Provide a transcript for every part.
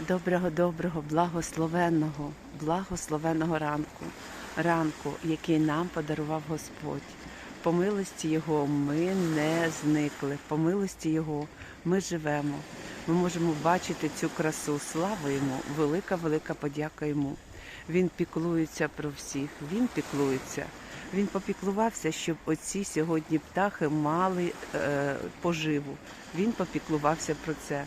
Доброго, доброго, благословенного, благословенного ранку, ранку, який нам подарував Господь. По милості Його ми не зникли, по милості Його ми живемо. Ми можемо бачити цю красу. Слава йому, велика, велика подяка йому. Він піклується про всіх, він піклується. Він попіклувався, щоб оці сьогодні птахи мали е, поживу. Він попіклувався про це.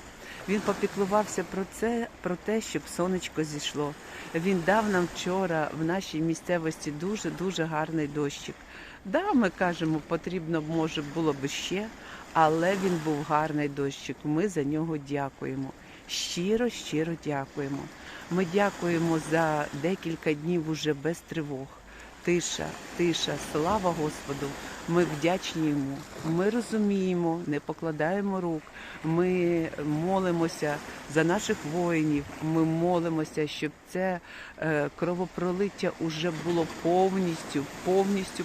Він попіклувався про це, про те, щоб сонечко зійшло. Він дав нам вчора в нашій місцевості дуже дуже гарний дощик. Да, ми кажемо, потрібно може було б ще, але він був гарний дощик. Ми за нього дякуємо. Щиро, щиро дякуємо. Ми дякуємо за декілька днів уже без тривог. Тиша, тиша, слава Господу. Ми вдячні йому. Ми розуміємо, не покладаємо рук. Ми молимося за наших воїнів. Ми молимося, щоб це е, кровопролиття уже було повністю, повністю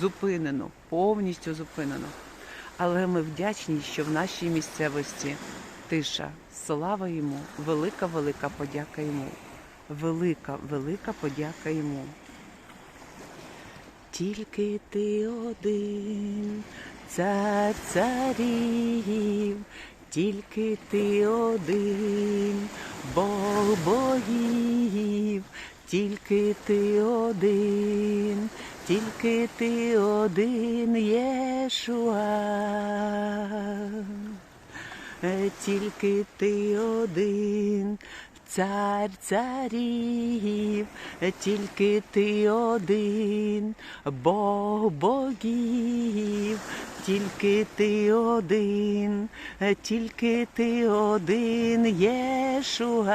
зупинено, повністю зупинено. Але ми вдячні, що в нашій місцевості тиша. Слава йому, велика, велика подяка йому. Велика, велика подяка йому. Тільки ти один, цар царів, тільки ти один, Бог богів, тільки ти один, тільки ти один, Єшуа. Тільки ти один, цар царів, тільки ти один, Бог богів, тільки ти один, тільки ти один, Єшуа.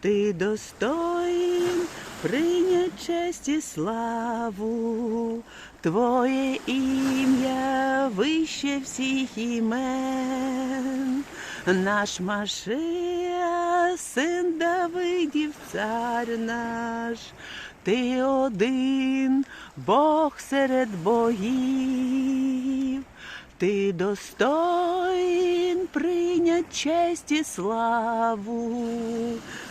Ти достоїн прийнять честь і славу, Твоє ім'я вище всіх імен, наш Машия, син Давидів, цар наш, ти один, Бог серед богів. Ти достоїн прийнять честь і славу,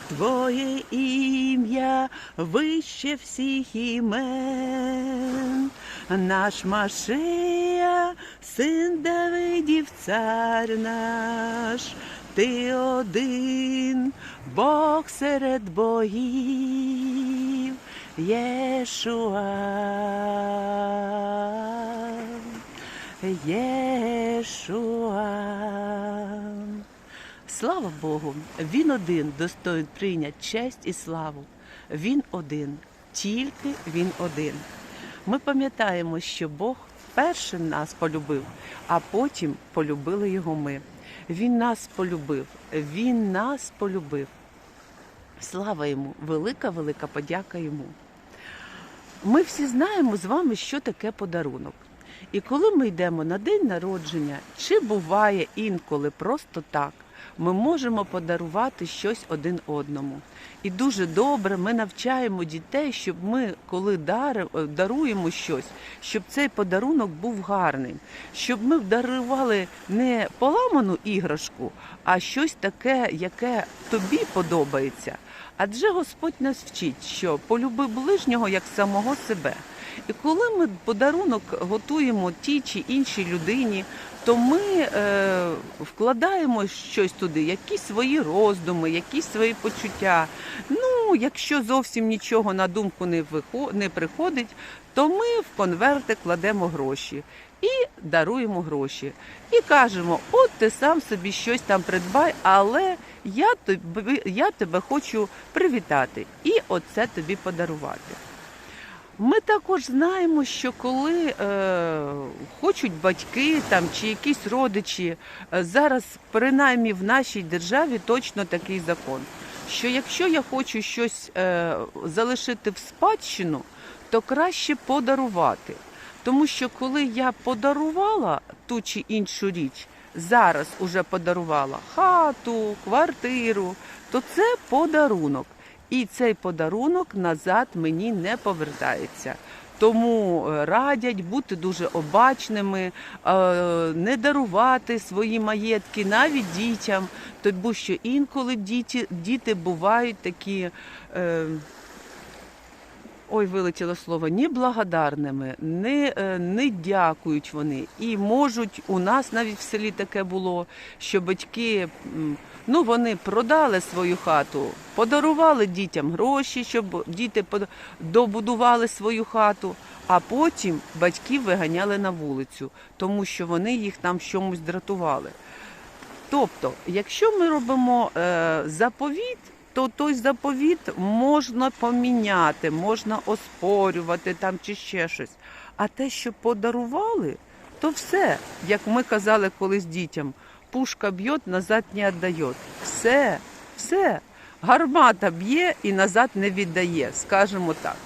Твоє ім'я вище всіх імен, наш Машия, син Давидів, цар наш, ти один, Бог серед богів, Єшуа. Єшуа. Слава Богу, Він один достоїн прийняти честь і славу. Він один, тільки Він один. Ми пам'ятаємо, що Бог першим нас полюбив, а потім полюбили його ми. Він нас полюбив, Він нас полюбив. Слава йому, велика, велика подяка йому. Ми всі знаємо з вами, що таке подарунок. І коли ми йдемо на день народження, чи буває інколи просто так, ми можемо подарувати щось один одному. І дуже добре ми навчаємо дітей, щоб ми, коли даруємо щось, щоб цей подарунок був гарним, щоб ми дарували не поламану іграшку, а щось таке, яке тобі подобається. Адже Господь нас вчить, що полюби ближнього як самого себе. І коли ми подарунок готуємо тій чи іншій людині, то ми е, вкладаємо щось туди, якісь свої роздуми, якісь свої почуття. Ну, якщо зовсім нічого на думку не, вихо- не приходить, то ми в конверти кладемо гроші і даруємо гроші. І кажемо: от ти сам собі щось там придбай, але я тобі, я тебе хочу привітати і оце тобі подарувати. Ми також знаємо, що коли е, хочуть батьки там чи якісь родичі, е, зараз принаймні в нашій державі точно такий закон, що якщо я хочу щось е, залишити в спадщину, то краще подарувати. Тому що коли я подарувала ту чи іншу річ, зараз уже подарувала хату, квартиру, то це подарунок. І цей подарунок назад мені не повертається. Тому е, радять бути дуже обачними, е, не дарувати свої маєтки навіть дітям, тому що інколи діти, діти бувають такі. Ой, вилетіло слово, неблагодарними, не, не дякують вони. І можуть, у нас навіть в селі таке було, що батьки ну, вони продали свою хату, подарували дітям гроші, щоб діти добудували свою хату, а потім батьків виганяли на вулицю, тому що вони їх там чомусь дратували. Тобто, якщо ми робимо е, заповіт, то той заповіт можна поміняти, можна оспорювати там чи ще щось. А те, що подарували, то все, як ми казали колись дітям, пушка б'є, назад не віддає. Все, все. Гармата б'є і назад не віддає, скажімо так.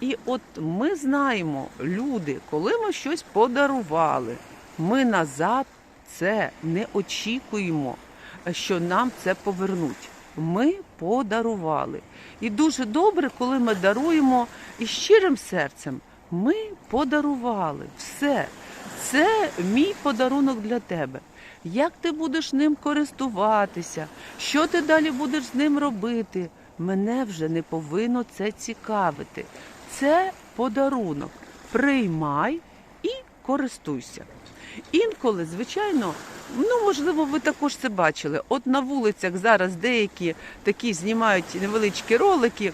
І от ми знаємо, люди, коли ми щось подарували, ми назад це не очікуємо, що нам це повернуть. Ми подарували. І дуже добре, коли ми даруємо із щирим серцем. Ми подарували все. Це мій подарунок для тебе. Як ти будеш ним користуватися? Що ти далі будеш з ним робити? Мене вже не повинно це цікавити. Це подарунок. Приймай і користуйся. Інколи, звичайно, ну можливо, ви також це бачили. От на вулицях зараз деякі такі знімають невеличкі ролики.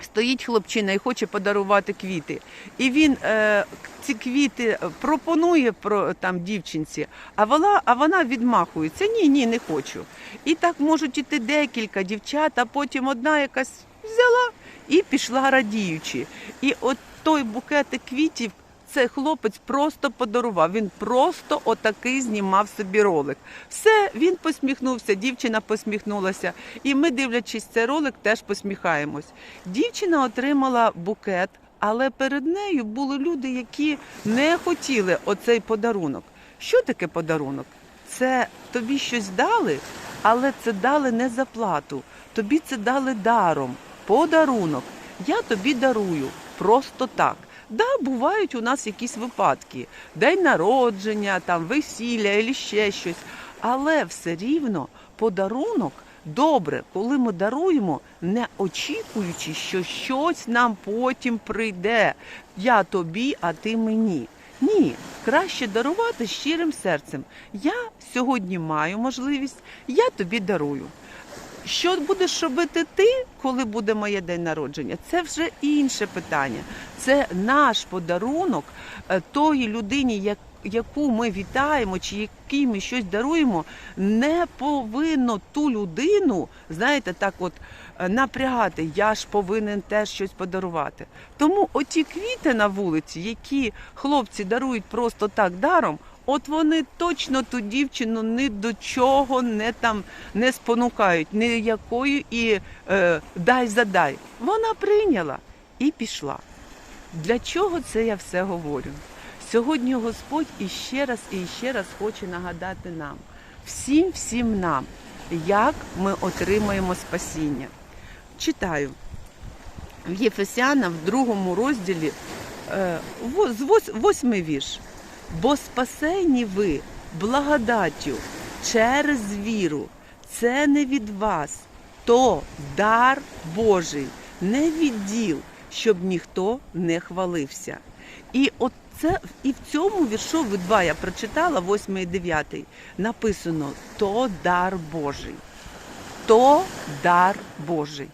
Стоїть хлопчина і хоче подарувати квіти. І він е, ці квіти пропонує про там дівчинці, а вона, а вона відмахується. Ні, ні, не хочу. І так можуть іти декілька дівчат, а потім одна якась взяла і пішла радіючи. І от той букетик квітів це хлопець просто подарував. Він просто отакий знімав собі ролик. Все, він посміхнувся, дівчина посміхнулася. І ми, дивлячись цей ролик, теж посміхаємось. Дівчина отримала букет, але перед нею були люди, які не хотіли оцей подарунок. Що таке подарунок? Це тобі щось дали, але це дали не за плату. Тобі це дали даром, подарунок. Я тобі дарую просто так. Да, бувають у нас якісь випадки, день народження, там весілля або ще щось. Але все рівно подарунок добре, коли ми даруємо, не очікуючи, що щось нам потім прийде. Я тобі, а ти мені. Ні, краще дарувати щирим серцем. Я сьогодні маю можливість, я тобі дарую. Що будеш робити ти, коли буде моє день народження? Це вже інше питання. Це наш подарунок е, тої людині, як- яку ми вітаємо, чи якій ми щось даруємо, не повинно ту людину, знаєте, так от е, напрягати. Я ж повинен теж щось подарувати. Тому оті квіти на вулиці, які хлопці дарують просто так даром. От вони точно ту дівчину ні до чого не там не спонукають, ніякою і е, дай задай. Вона прийняла і пішла. Для чого це я все говорю? Сьогодні Господь іще раз і ще раз хоче нагадати нам, всім, всім нам, як ми отримаємо спасіння. Читаю в Єфесянам в другому розділі е, з вос- восьмий вірш. Бо спасені ви благодаттю через віру. Це не від вас, то дар Божий, не від діл, щоб ніхто не хвалився. І от це і в цьому віршу ви два я прочитала, восьмий і дев'ятий, написано то дар Божий. То дар Божий.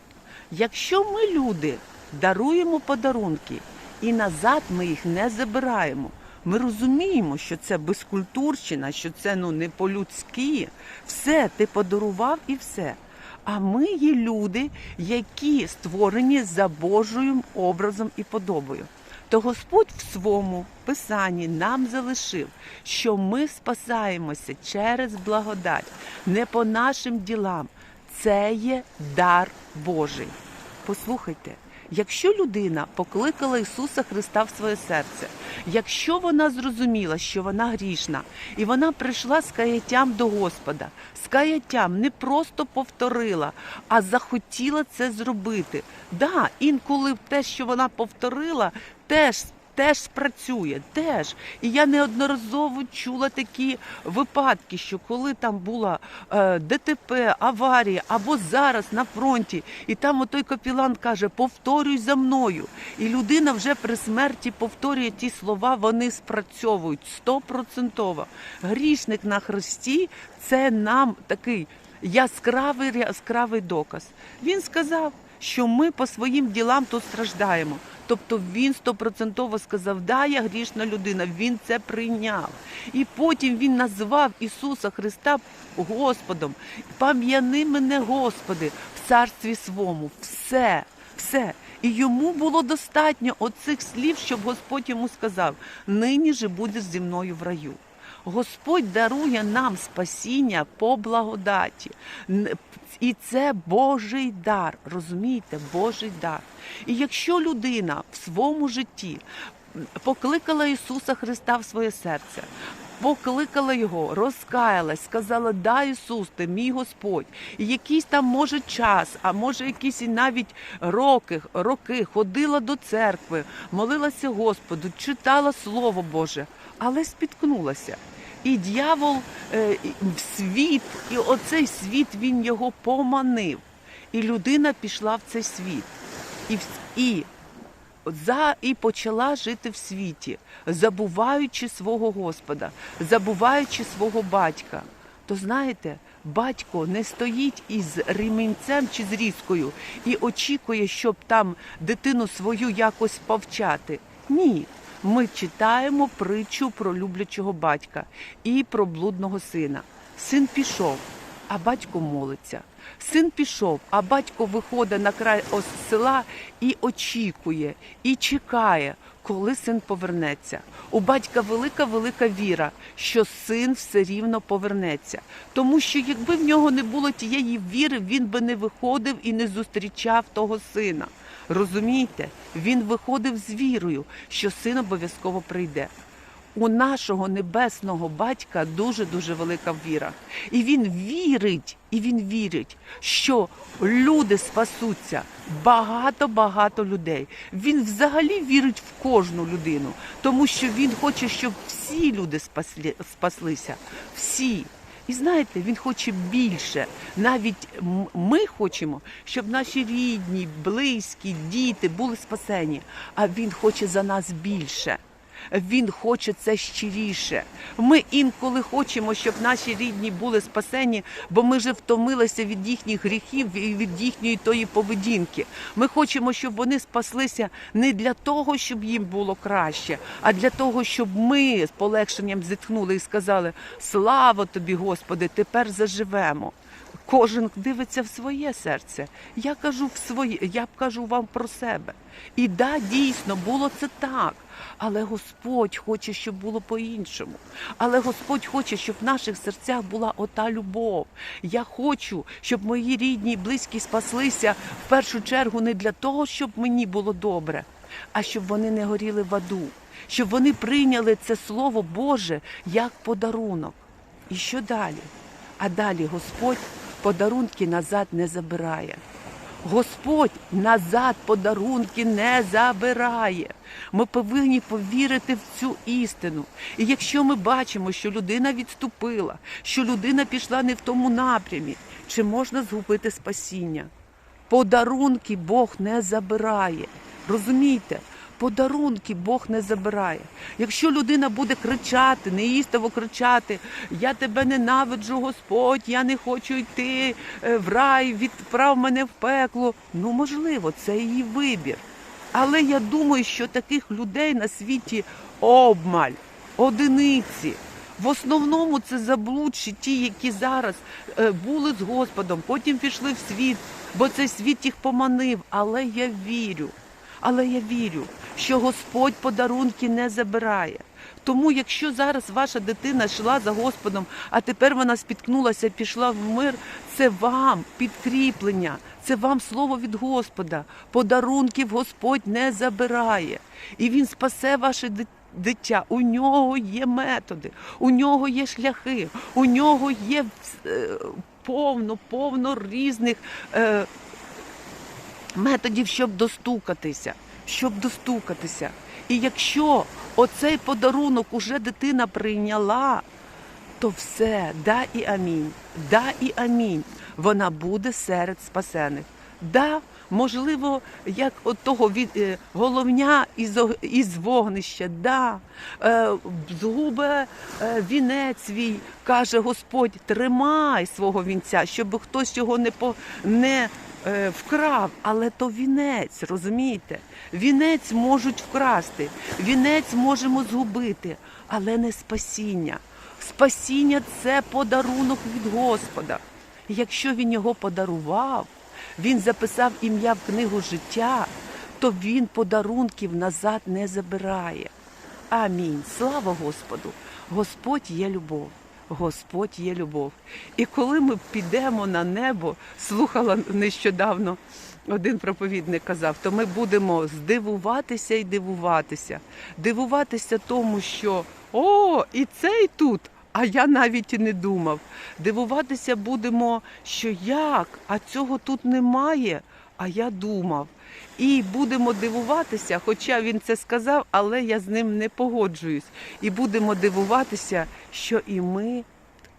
Якщо ми, люди, даруємо подарунки і назад ми їх не забираємо, ми розуміємо, що це безкультурщина, що це ну не по-людськи. Все, ти подарував і все. А ми є люди, які створені за Божою образом і подобою. То Господь в своєму писанні нам залишив, що ми спасаємося через благодать, не по нашим ділам. Це є дар Божий. Послухайте, якщо людина покликала Ісуса Христа в своє серце, якщо вона зрозуміла, що вона грішна, і вона прийшла з каяттям до Господа, з каяттям не просто повторила, а захотіла це зробити. Да, інколи те, що вона повторила, теж. Теж спрацює, теж. І я неодноразово чула такі випадки, що коли там була е, ДТП, аварія або зараз на фронті, і там отой капілан каже: повторюй за мною. І людина вже при смерті повторює ті слова, вони спрацьовують стопроцентово. Грішник на хресті це нам такий яскравий яскравий доказ. Він сказав, що ми по своїм ділам тут страждаємо. Тобто він стопроцентово сказав, да, я грішна людина, він це прийняв. І потім він назвав Ісуса Христа Господом. Пам'яни мене, Господи, в царстві свому. Все, все. І йому було достатньо оцих слів, щоб Господь йому сказав: нині же будеш зі мною в раю. Господь дарує нам спасіння по благодаті. І це Божий дар. Розумієте, Божий дар. І якщо людина в своєму житті покликала Ісуса Христа в своє серце, покликала його, розкаялась, сказала: Да, Ісус, ти мій Господь. І якийсь там може час, а може якісь і навіть роки, роки ходила до церкви, молилася Господу, читала Слово Боже, але спіткнулася. І дьявол е, в світ, і оцей світ він його поманив. І людина пішла в цей світ. І, і за і почала жити в світі, забуваючи свого Господа, забуваючи свого батька. То знаєте, батько не стоїть із ремінцем чи з різкою і очікує, щоб там дитину свою якось повчати. Ні. Ми читаємо притчу про люблячого батька і про блудного сина. Син пішов, а батько молиться. Син пішов, а батько виходить на край села і очікує, і чекає, коли син повернеться. У батька велика велика віра, що син все рівно повернеться. Тому що якби в нього не було тієї віри, він би не виходив і не зустрічав того сина. Розумієте? Він виходив з вірою, що син обов'язково прийде. У нашого небесного батька дуже дуже велика віра. І він вірить, і він вірить, що люди спасуться. Багато-багато людей. Він взагалі вірить в кожну людину, тому що він хоче, щоб всі люди спаслі, спаслися. Всі. І знаєте, він хоче більше. Навіть ми хочемо, щоб наші рідні, близькі, діти були спасені. А він хоче за нас більше. Він хоче це щиріше. Ми інколи хочемо, щоб наші рідні були спасені, бо ми вже втомилися від їхніх гріхів і від їхньої тої поведінки. Ми хочемо, щоб вони спаслися не для того, щоб їм було краще, а для того, щоб ми з полегшенням зітхнули і сказали: Слава тобі, Господи, тепер заживемо. Кожен дивиться в своє серце. Я кажу в своє, я кажу вам про себе. І да, дійсно було це так. Але Господь хоче, щоб було по-іншому. Але Господь хоче, щоб в наших серцях була ота любов. Я хочу, щоб мої рідні і близькі спаслися в першу чергу не для того, щоб мені було добре, а щоб вони не горіли в аду, щоб вони прийняли це Слово Боже як подарунок. І що далі? А далі Господь подарунки назад не забирає. Господь назад подарунки не забирає. Ми повинні повірити в цю істину. І якщо ми бачимо, що людина відступила, що людина пішла не в тому напрямі, чи можна згубити спасіння? Подарунки Бог не забирає. Розумієте? Подарунки Бог не забирає. Якщо людина буде кричати, неїстово кричати, я тебе ненавиджу, Господь, я не хочу йти е, в рай, відправ мене в пекло. Ну, можливо, це її вибір. Але я думаю, що таких людей на світі обмаль, одиниці. В основному це заблудші ті, які зараз е, були з Господом, потім пішли в світ, бо цей світ їх поманив. Але я вірю, але я вірю, що Господь подарунки не забирає. Тому, якщо зараз ваша дитина йшла за Господом, а тепер вона спіткнулася, пішла в мир, це вам підкріплення, це вам слово від Господа. Подарунків Господь не забирає. І Він спасе ваше дитя. У нього є методи, у нього є шляхи, у нього є е, повно, повно різних е, методів, щоб достукатися, щоб достукатися. І якщо оцей подарунок уже дитина прийняла, то все, да і амінь, да і амінь. Вона буде серед спасених. Да, можливо, як от того від е, головня із, із вогнища, да, е, згубе е, вінець свій, каже Господь, тримай свого вінця, щоб хтось його не по не вкрав, але то вінець, розумієте? Вінець можуть вкрасти, вінець можемо згубити, але не спасіння. Спасіння це подарунок від Господа. Якщо він його подарував, він записав ім'я в книгу життя, то він подарунків назад не забирає. Амінь. Слава Господу! Господь є любов. Господь є любов. І коли ми підемо на небо, слухала нещодавно один проповідник казав, то ми будемо здивуватися і дивуватися. Дивуватися тому, що о, і цей тут. А я навіть і не думав. Дивуватися будемо, що як, а цього тут немає, а я думав. І будемо дивуватися, хоча він це сказав, але я з ним не погоджуюсь. І будемо дивуватися, що і ми,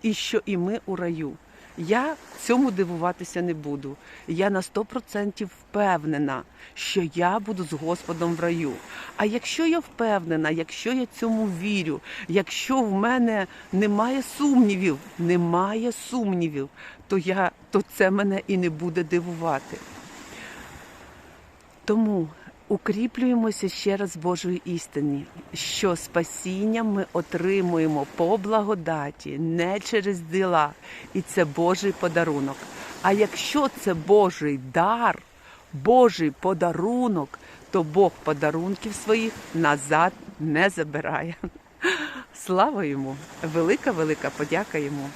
і що і ми у раю. Я цьому дивуватися не буду. Я на 100% впевнена, що я буду з Господом в раю. А якщо я впевнена, якщо я цьому вірю, якщо в мене немає сумнівів, немає сумнівів, то я то це мене і не буде дивувати. Тому укріплюємося ще раз Божої істині, що спасіння ми отримуємо по благодаті, не через діла, і це Божий подарунок. А якщо це Божий дар, Божий подарунок, то Бог подарунків своїх назад не забирає. Слава йому! Велика, велика подяка йому.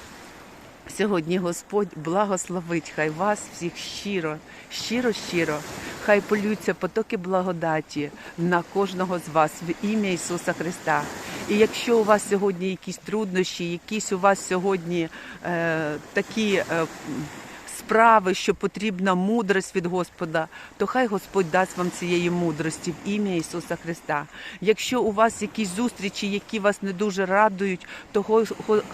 Сьогодні Господь благословить хай вас всіх щиро, щиро, щиро. Хай полюються потоки благодаті на кожного з вас в ім'я Ісуса Христа. І якщо у вас сьогодні якісь труднощі, якісь у вас сьогодні е, такі е, справи, що потрібна мудрость від Господа, то хай Господь дасть вам цієї мудрості в ім'я Ісуса Христа. Якщо у вас якісь зустрічі, які вас не дуже радують, то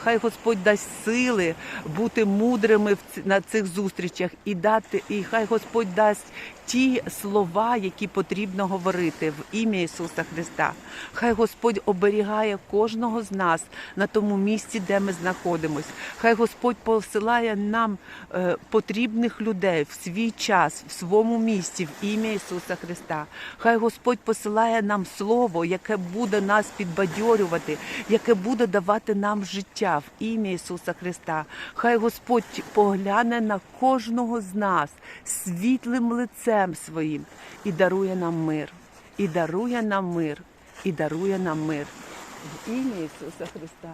хай Господь дасть сили бути мудрими на цих зустрічах і дати, і хай Господь дасть ті слова, які потрібно говорити в ім'я Ісуса Христа. Хай Господь оберігає кожного з нас на тому місці, де ми знаходимось. Хай Господь посилає нам е, потрібних людей в свій час, в своєму місці, в ім'я Ісуса Христа. Хай Господь посилає нам слово, яке буде нас підбадьорювати, яке буде давати нам життя в ім'я Ісуса Христа. Хай Господь погляне на кожного з нас світлим лицем своїм і дарує нам мир, і дарує нам мир, і дарує нам мир. В ім'я Ісуса Христа.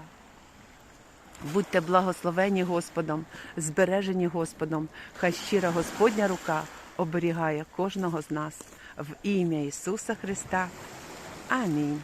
Будьте благословені Господом, збережені Господом. Хай щира Господня рука оберігає кожного з нас в ім'я Ісуса Христа. Амінь.